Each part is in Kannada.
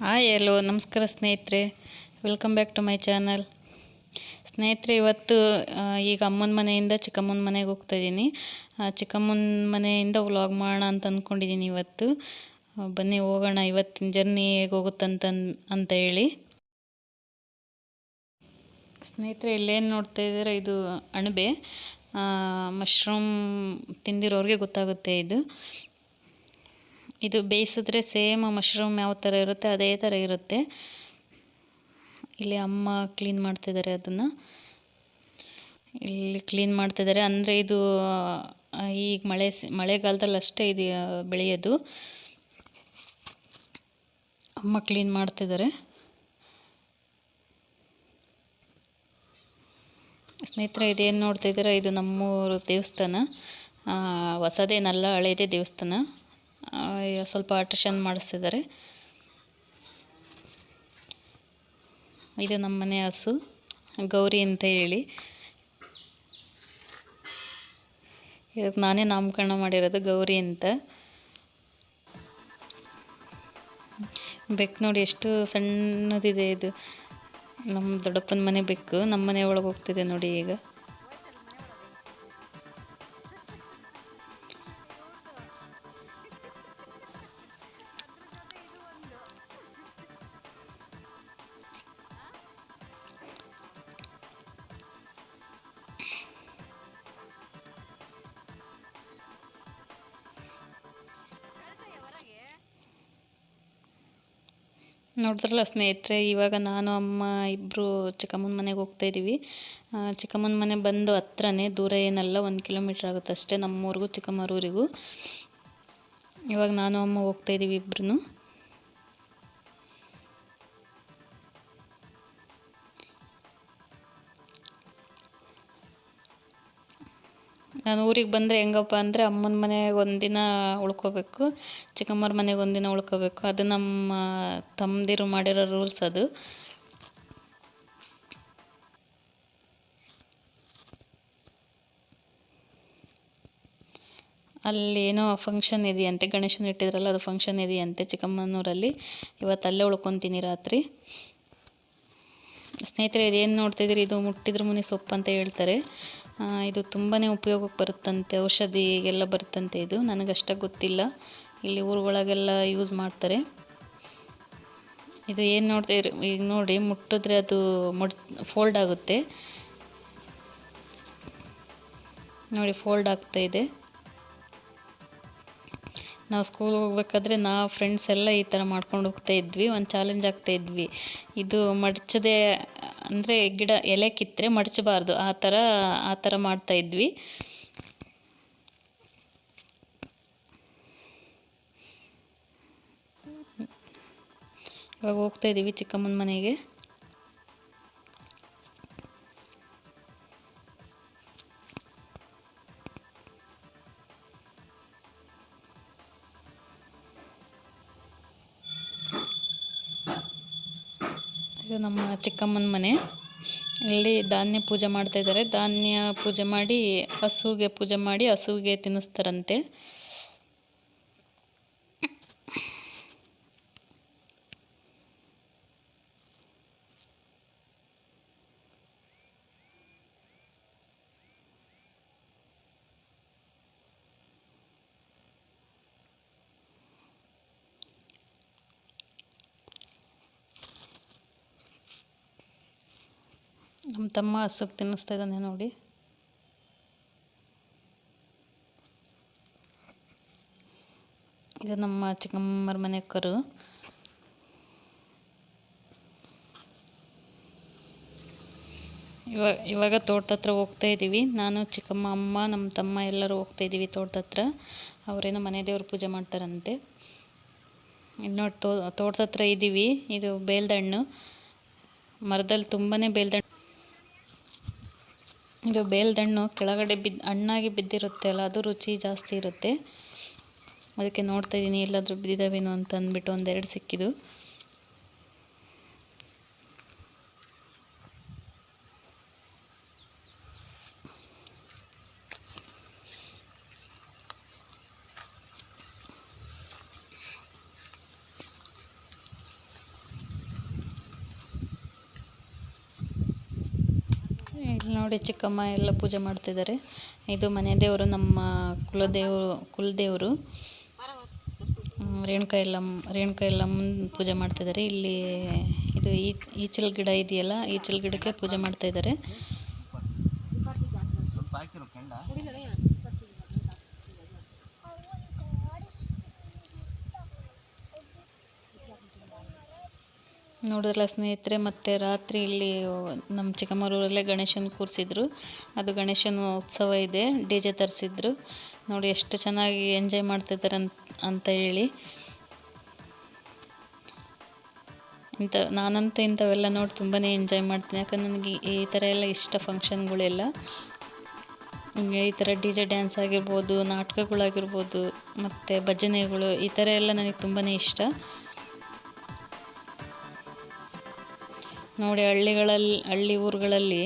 ಹಾಯ್ ಎಲ್ಲೋ, ನಮಸ್ಕಾರ ಸ್ನೇಹಿತರೆ. Welcome back to my channel ಸ್ನೇಹಿತರೆ, ಇವತ್ತು ಈಗ ಅಮ್ಮನ ಮನೆಯಿಂದ ಚಿಕ್ಕಮ್ಮನ ಮನೆಗೆ ಹೋಗ್ತಾ ಇದ್ದೀನಿ. ಚಿಕ್ಕಮ್ಮನ ಮನೆಯಿಂದ ವ್ಲಾಗ್ ಮಾಡೋಣ ಅಂತ ಅಂದ್ಕೊಂಡಿದ್ದೀನಿ ಇವತ್ತು. ಬನ್ನಿ, ಹೋಗೋಣ ಇವತ್ತಿನ ಜರ್ನಿ ಹೇಗೆ ಹೋಗುತ್ತಂತ ಅಂತ ಹೇಳಿ. ಸ್ನೇಹಿತರೆ, ಇಲ್ಲೇನು ನೋಡ್ತಾ ಇದ್ದೀರಾ? ಇದು ಅಣಬೆ. ಮಶ್ರೂಮ್ ತಿಂದಿರೋರಿಗೆ ಗೊತ್ತಾಗುತ್ತೆ ಇದು. ಇದು ಬೇಯಿಸಿದ್ರೆ ಸೇಮ್ ಮಶ್ರೂಮ್ ಯಾವ ಥರ ಇರುತ್ತೆ, ಅದೇ ಥರ ಇರುತ್ತೆ. ಇಲ್ಲಿ ಅಮ್ಮ ಕ್ಲೀನ್ ಮಾಡ್ತಿದ್ದಾರೆ ಅದನ್ನು. ಇಲ್ಲಿ ಕ್ಲೀನ್ ಮಾಡ್ತಿದ್ದಾರೆ. ಅಂದರೆ ಇದು ಈಗ ಮಳೆ ಮಳೆಗಾಲದಲ್ಲಿ ಅಷ್ಟೇ ಇದು ಬೆಳೆಯೋದು. ಅಮ್ಮ ಕ್ಲೀನ್ ಮಾಡ್ತಿದ್ದಾರೆ. ಸ್ನೇಹಿತರೆ, ಇದೇನು ನೋಡ್ತಾ ಇದ್ದೀರಾ? ಇದು ನಮ್ಮೂರು ದೇವಸ್ಥಾನ. ಹೊಸದೇನಲ್ಲ, ಹಳೇದೇ ದೇವಸ್ಥಾನ. ಸ್ವಲ್ಪ ಆಲ್ಟ್ರೇಷನ್ ಮಾಡಿಸ್ತಿದ್ದಾರೆ. ಇದು ನಮ್ಮ ಮನೆ ಹಸು, ಗೌರಿ ಅಂತ ಹೇಳಿ. ಇದಕ್ಕೆ ನಾನೇ ನಾಮಕರಣ ಮಾಡಿರೋದು ಗೌರಿ ಅಂತ. ಬೆಕ್ಕು ನೋಡಿ ಎಷ್ಟು ಸಣ್ಣದಿದೆ ಇದು. ನಮ್ಮ ದೊಡ್ಡಪ್ಪನ ಮನೆ ಬೆಕ್ಕು, ನಮ್ಮ ಮನೆ ಒಳಗೆ ಹೋಗ್ತಿದೆ ನೋಡಿ ಈಗ. ನೋಡಿದ್ರಲ್ಲ ಸ್ನೇಹಿತರೆ ಇವಾಗ ನಾನು ಅಮ್ಮ ಇಬ್ಬರು ಚಿಕ್ಕಮ್ಮನ ಮನೆಗೆ ಹೋಗ್ತಾ ಆ, ಚಿಕ್ಕಮ್ಮನ ಮನೆ ಬಂದು ಹತ್ರನೇ ದೂರ ಏನಲ್ಲ ಒಂದು ಕಿಲೋಮೀಟ್ರ್ ಆಗುತ್ತೆ ಅಷ್ಟೇ ನಮ್ಮೂರಿಗೂ ಚಿಕ್ಕಮ್ಮರೂರಿಗೂ ಇವಾಗ ನಾನು ಅಮ್ಮ ಹೋಗ್ತಾ ಇದ್ದೀವಿ ನಾನು ಊರಿಗೆ ಬಂದರೆ ಹೆಂಗಪ್ಪ ಅಂದರೆ ಅಮ್ಮನ ಮನೆಗೆ ಒಂದಿನ ಉಳ್ಕೋಬೇಕು ಚಿಕ್ಕಮ್ಮರ ಮನೆಗೆ ಒಂದಿನ ಉಳ್ಕೋಬೇಕು. ಅದು ನಮ್ಮ ತಮ್ಮದಿರು ಮಾಡಿರೋ ರೂಲ್ಸ್ ಅದು. ಅಲ್ಲಿ ಏನೋ ಫಂಕ್ಷನ್ ಇದೆಯಂತೆ, ಗಣೇಶನ ಇಟ್ಟಿದ್ರಲ್ಲ ಅದು ಫಂಕ್ಷನ್ ಇದೆಯಂತೆ ಚಿಕ್ಕಮ್ಮನೂರಲ್ಲಿ. ಇವತ್ತು ಅಲ್ಲೇ ಉಳ್ಕೊತೀನಿ ರಾತ್ರಿ. ಸ್ನೇಹಿತರೆ, ಇದೇನು ನೋಡ್ತಿದ್ದೀರಿ? ಇದು ಮುಟ್ಟಿದ್ರ ಮುನಿ ಸೊಪ್ಪು ಅಂತ ಹೇಳ್ತಾರೆ. ಇದು ತುಂಬಾ ಉಪಯೋಗಕ್ಕೆ ಬರುತ್ತಂತೆ ಔಷಧಿಗೆಲ್ಲ ಬರುತ್ತಂತೆ ಇದು? ನನಗಷ್ಟೇ ಗೊತ್ತಿಲ್ಲ. ಇಲ್ಲಿ ಊರುಗಳಿಗೆಲ್ಲ ಯೂಸ್ ಮಾಡ್ತಾರೆ. ಇದು ಏನು ನೋಡ್ತೀರಿ ಈಗ ನೋಡಿ ಮುಟ್ಟಿದ್ರೆ ಅದು ಮುಡ್ ಫೋಲ್ಡ್ ಆಗುತ್ತೆ. ನೋಡಿ ಫೋಲ್ಡ್ ಆಗ್ತಾ ಇದೆ. ನಾವು ಸ್ಕೂಲ್ಗೆ ಹೋಗ್ಬೇಕಾದ್ರೆ ನಾವು ಫ್ರೆಂಡ್ಸ್ ಎಲ್ಲ ಈ ಥರ ಮಾಡ್ಕೊಂಡು ಹೋಗ್ತಾ ಇದ್ವಿ, ಒಂದು ಚಾಲೆಂಜ್ ಆಗ್ತಾ ಇದ್ವಿ. ಇದು ಮಡಚದೆ, ಅಂದರೆ ಗಿಡ, ಎಲೆ ಕಿತ್ತರೆ ಮಡಚಬಾರ್ದು. ಆ ಥರ ಆ ಥರ ಮಾಡ್ತಾ ಇದ್ವಿ. ಇವಾಗ ಹೋಗ್ತಾ ಇದ್ದೀವಿ ಚಿಕ್ಕಮ್ಮನ ಮನೆಗೆ. ಇದು ನಮ್ಮ ಚಿಕ್ಕಮ್ಮನ ಮನೆ. ಇಲ್ಲಿ ಧಾನ್ಯ ಪೂಜೆ ಮಾಡ್ತಾ ಇದ್ದಾರೆ. ಧಾನ್ಯ ಪೂಜೆ ಮಾಡಿ ಹಸುವಿಗೆ ಪೂಜೆ ಮಾಡಿ ಹಸುವಿಗೆ ತಿನ್ನಿಸ್ತಾರಂತೆ. ನಮ್ಮ ತಮ್ಮ ಹಸುಗೆ ತಿನ್ನಿಸ್ತಾ ಇದ್ದಾನೆ ನೋಡಿ. ಇದು ನಮ್ಮ ಚಿಕ್ಕಮ್ಮರ ಮನೆ ಕರು. ಇವಾಗ ಇವಾಗ ತೋಟದ ಹತ್ರ ಹೋಗ್ತಾ ಇದ್ದೀವಿ. ನಾನು, ಚಿಕ್ಕಮ್ಮ, ಅಮ್ಮ, ನಮ್ಮ ತಮ್ಮ ಎಲ್ಲರೂ ಹೋಗ್ತಾ ಇದ್ದೀವಿ ತೋಟದ ಹತ್ರ. ಅವರೇನೋ ಮನೆ ದೇವ್ರ ಪೂಜೆ ಮಾಡ್ತಾರಂತೆ. ಇನ್ನೋ ತೋ, ತೋಟದ ಇದ್ದೀವಿ. ಇದು ಬೇಲ್ದಣ್ಣು ಮರದಲ್ಲಿ ತುಂಬಾ ಬೇಲ್ದಣ್ಣು ಇದು ಬೇಲ್ದಣ್ಣು ಕೆಳಗಡೆ ಬಿದ್ದು ಹಣ್ಣಾಗಿ ಬಿದ್ದಿರುತ್ತೆ ಅಲ್ಲ, ಅದು ರುಚಿ ಜಾಸ್ತಿ ಇರುತ್ತೆ. ಅದಕ್ಕೆ ನೋಡ್ತಾ ಇದ್ದೀನಿ ಎಲ್ಲಾದರೂ ಬಿದ್ದಿದ್ದಾವೇನೋ ಅಂತ ಅಂದ್ಬಿಟ್ಟು ಒಂದೆರಡು ಸಿಕ್ಕಿದ್ದು ಇಲ್ಲಿ ನೋಡಿ ಚಿಕ್ಕಮ್ಮ ಎಲ್ಲ ಪೂಜೆ ಮಾಡ್ತಿದ್ದಾರೆ. ಇದು ಮನೆ ದೇವರು, ನಮ್ಮ ಕುಲದೇವರು ಕುಲದೇವರು. ರೇಣುಕಾ ಎಲ್ಲಮ್ಮ, ರೇಣುಕಾ ಎಲ್ಲಮ್ಮನ ಪೂಜೆ ಮಾಡ್ತಿದ್ದಾರೆ. ಇಲ್ಲಿ ಇದು ಈ, ಈಚಲ್ ಗಿಡ ಇದೆಯಲ್ಲ, ಈಚಲ್ ಗಿಡಕ್ಕೆ ಪೂಜೆ ಮಾಡ್ತಾ ಇದ್ದಾರೆ. ನೋಡಿದ್ರಲ್ಲ ಸ್ನೇಹಿತರೆ, ಮತ್ತು ರಾತ್ರಿ ಇಲ್ಲಿ ನಮ್ಮ ಚಿಕ್ಕಮಗಳೂರಲ್ಲೇ ಗಣೇಶನ ಕೂರಿಸಿದ್ರು. ಅದು ಗಣೇಶನ ಉತ್ಸವ ಇದೆ, ಡಿ ಜೆ ತರಿಸಿದ್ರು. ನೋಡಿ ಎಷ್ಟು ಚೆನ್ನಾಗಿ ಎಂಜಾಯ್ ಮಾಡ್ತಿದ್ದಾರೆ ಅಂತ ಅಂತ ಹೇಳಿ. ಇಂಥ, ನಾನಂತೂ ಇಂಥವೆಲ್ಲ ನೋಡಿ ತುಂಬಾ ಎಂಜಾಯ್ ಮಾಡ್ತೀನಿ. ಯಾಕಂದ್ರೆ ನನಗೆ ಈ ಥರ ಎಲ್ಲ ಇಷ್ಟ ಫಂಕ್ಷನ್ಗಳೆಲ್ಲ. ಈ ಥರ ಡಿ ಜೆ ಡ್ಯಾನ್ಸ್ ಆಗಿರ್ಬೋದು, ನಾಟಕಗಳಾಗಿರ್ಬೋದು, ಮತ್ತು ಭಜನೆಗಳು ಈ ಥರ ಎಲ್ಲ ನನಗೆ ತುಂಬಾ ಇಷ್ಟ. ನೋಡಿ ಹಳ್ಳಿಗಳಲ್ಲಿ, ಹಳ್ಳಿ ಊರುಗಳಲ್ಲಿ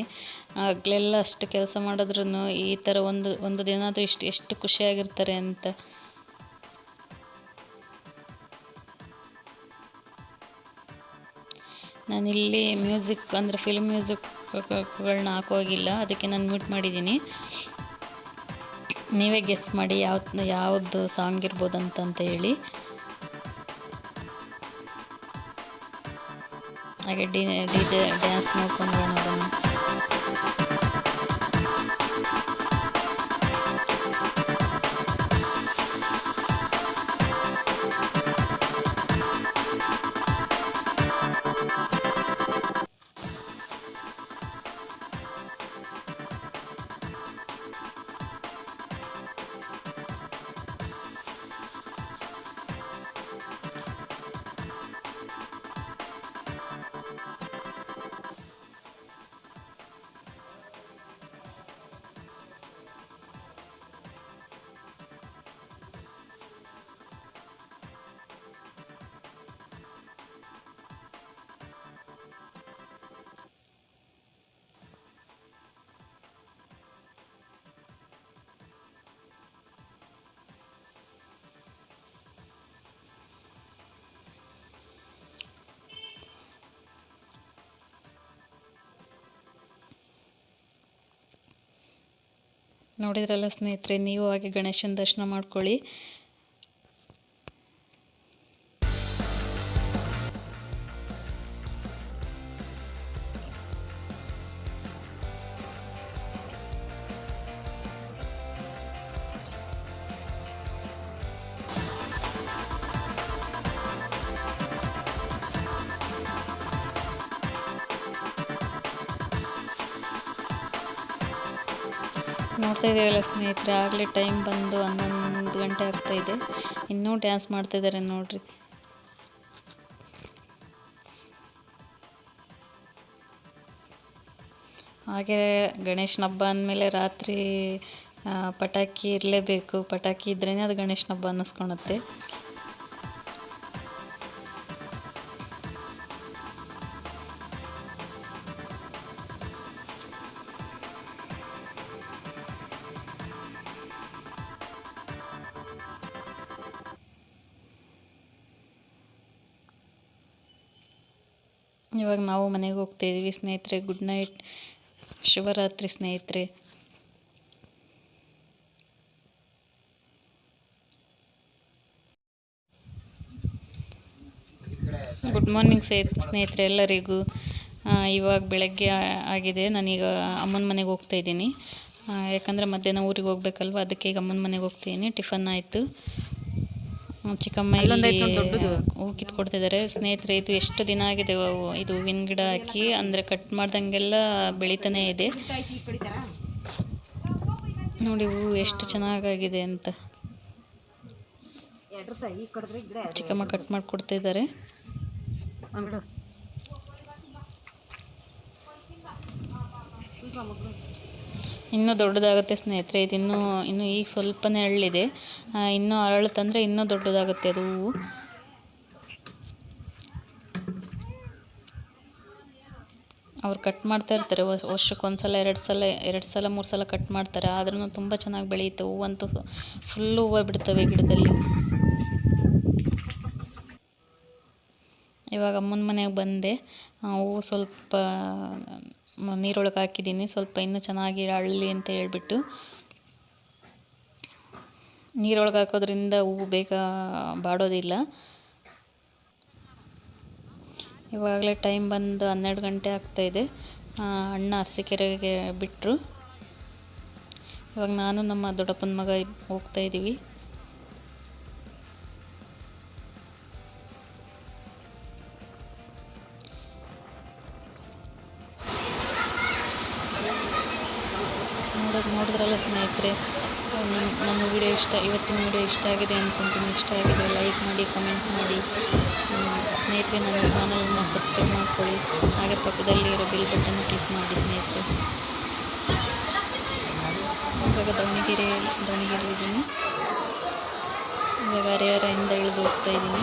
ಆಗಲೆಲ್ಲ ಅಷ್ಟು ಕೆಲಸ ಮಾಡಿದ್ರೂ ಈ ಥರ ಒಂದು ಒಂದು ದಿನ ಆದರೂ ಇಷ್ಟು, ಎಷ್ಟು ಖುಷಿಯಾಗಿರ್ತಾರೆ ಅಂತ. ನಾನಿಲ್ಲಿ ಮ್ಯೂಸಿಕ್ ಅಂದರೆ ಫಿಲ್ಮ್ ಮ್ಯೂಸಿಕ್ಗಳನ್ನ ಹಾಕೋಗಿಲ್ಲ ಅದಕ್ಕೆ ನಾನು ಮ್ಯೂಟ್ ಮಾಡಿದ್ದೀನಿ. ನೀವೇ ಗೆಸ್ ಮಾಡಿ ಯಾವ, ಯಾವುದು ಸಾಂಗ್ ಇರ್ಬೋದು ಅಂತಂತ ಹೇಳಿ. ಹಾಗೆ ಡಿ ಡಿ ಜೆ ಡ್ಯಾನ್ಸ್ ನೋಡ್ಕೊಂಡು ನೋಡೋಣ ನೋಡಿದ್ರಲ್ಲ ಸ್ನೇಹಿತರೆ ನೀವು ಹಾಗೆ ಗಣೇಶನ ದರ್ಶನ ಮಾಡ್ಕೊಳ್ಳಿ. ನೋಡ್ತಾ ಇದ್ದೀವಲ್ಲ ಸ್ನೇಹಿತರೆ, ಆಗಲೇ ಟೈಮ್ ಬಂದು ಹನ್ನೊಂದು ಗಂಟೆ ಆಗ್ತಾ ಇದೆ. ಇನ್ನೂ ಡ್ಯಾನ್ಸ್ ಮಾಡ್ತಾ ಇದ್ದಾರೆ ನೋಡ್ರಿ. ಹಾಗೆ ಗಣೇಶನ ಹಬ್ಬ ಅಂದಮೇಲೆ ರಾತ್ರಿ ಪಟಾಕಿ ಇರಲೇಬೇಕು. ಪಟಾಕಿ ಇದ್ರೇ ಅದು ಗಣೇಶನ ಹಬ್ಬ ಅನ್ನಿಸ್ಕೊಳುತ್ತೆ ಇವಾಗ ನಾವು ಮನೆಗೆ ಹೋಗ್ತಾಯಿದ್ದೀವಿ ಸ್ನೇಹಿತರೆ ಗುಡ್ ನೈಟ್ ಶಿವರಾತ್ರಿ ಸ್ನೇಹಿತರೆ. ಗುಡ್ ಮಾರ್ನಿಂಗ್ ಸ್ನೇಹಿತರೆ ಎಲ್ಲರಿಗೂ. ಇವಾಗ ಬೆಳಗ್ಗೆ ಆಗಿದೆ. ನಾನೀಗ ಅಮ್ಮನ ಮನೆಗೆ ಹೋಗ್ತಾ ಇದ್ದೀನಿ. ಯಾಕಂದರೆ ಮಧ್ಯಾಹ್ನ ಊರಿಗೆ ಹೋಗ್ಬೇಕಲ್ವ, ಅದಕ್ಕೆ ಈಗ ಅಮ್ಮನ ಮನೆಗೆ ಹೋಗ್ತಿದ್ದೀನಿ ಟಿಫನ್ ಆಯಿತು. ಚಿಕ್ಕಮ್ಮ ಹೂ ಕಿತ್ಕೊಡ್ತಿದ್ದಾರೆ ಸ್ನೇಹಿತರೆ ಇದು ಎಷ್ಟು ದಿನ ಆಗಿದೆ ಇದು ಹೂವಿನ ಗಿಡ ಹಾಕಿ? ಅಂದರೆ ಕಟ್ ಮಾಡ್ದಂಗೆಲ್ಲ ಬೆಳೀತಾನೆ ಇದೆ. ನೋಡಿ ಹೂವು ಎಷ್ಟು ಚೆನ್ನಾಗಾಗಿದೆ ಅಂತ. ಚಿಕ್ಕಮ್ಮ ಕಟ್ ಮಾಡಿ ಕೊಡ್ತಿದ್ದಾರೆ ಇನ್ನೂ ದೊಡ್ಡದಾಗುತ್ತೆ ಸ್ನೇಹಿತರೆ, ಇದು ಇನ್ನೂ ಇನ್ನೂ ಈಗ ಸ್ವಲ್ಪನೇ ಅರಳಿದೆ ಇನ್ನೂ ಅರಳುತ್ತಂದರೆ ಇನ್ನೂ ದೊಡ್ಡದಾಗುತ್ತೆ ಅದು ಹೂವು. ಅವ್ರು ಕಟ್ ಮಾಡ್ತಾ ಇರ್ತಾರೆ, ವರ್ಷ ವರ್ಷಕ್ಕೆ ಸಲ ಎರಡು ಸಲ ಎರಡು ಸಲ ಮೂರು ಸಲ ಕಟ್ ಮಾಡ್ತಾರೆ. ಆದ್ರೂ ತುಂಬ ಚೆನ್ನಾಗಿ ಬೆಳೆಯುತ್ತೆ ಹೂವಂತೂ ಫುಲ್ಲು ಹೂವು ಬಿಡ್ತವೆ ಗಿಡದಲ್ಲಿ. ಇವಾಗ ಅಮ್ಮನ ಮನೆಗೆ ಬಂದೆ. ಹೂವು ಸ್ವಲ್ಪ ನೀರೊಳಗೆ ಹಾಕಿದ್ದೀನಿ. ಸ್ವಲ್ಪ ಇನ್ನೂ ಚೆನ್ನಾಗಿ ಅರಳಲಿ ಅಂತ ಹೇಳ್ಬಿಟ್ಟು. ನೀರೊಳಗೆ ಹಾಕೋದ್ರಿಂದ ಹೂವು ಬೇಗ ಬಾಡೋದಿಲ್ಲ. ಇವಾಗಲೇ ಟೈಮ್ ಬಂದು ಹನ್ನೆರಡು ಗಂಟೆ ಆಗ್ತಾಯಿದೆ ಅಣ್ಣ ಅರಸಿಕೆರೆಗೆ ಬಿಟ್ಟರು ಇವಾಗ ನಾನು ನಮ್ಮ ದೊಡ್ಡಪ್ಪನ ಮಗ ಹೋಗ್ತಾ ನಮ್ಮ ವಿಡಿಯೋ ಇಷ್ಟ, ಇವತ್ತಿನ ವಿಡಿಯೋ ಇಷ್ಟ ಆಗಿದೆ ಅಂದ್ಕೊಂತೀನಿ ಇಷ್ಟ ಆಗಿದೆ ಲೈಕ್ ಮಾಡಿ ಕಮೆಂಟ್ ಮಾಡಿ. ಸ್ನೇಹಿತರೆ ನನ್ನ ಚಾನಲನ್ನು ಸಬ್ಸ್ಕ್ರೈಬ್ ಮಾಡ್ಕೊಳ್ಳಿ. ಹಾಗೆ ಪಕ್ಕದಲ್ಲಿ ಇರೋ ಬಿಲ್ ಬಟನ್ ಕ್ಲಿಕ್ ಮಾಡಿ ಸ್ನೇಹಿತರೆ. ಇವಾಗ ದಾವಣಗೆರೆ ದಾವಣಗೆರೆ ಇದ್ದೀನಿ ಇವಾಗ ಹರಿಹರದಿಂದ ಇಳಿದು ಹೋಗ್ತಾ ಇದ್ದೀನಿ.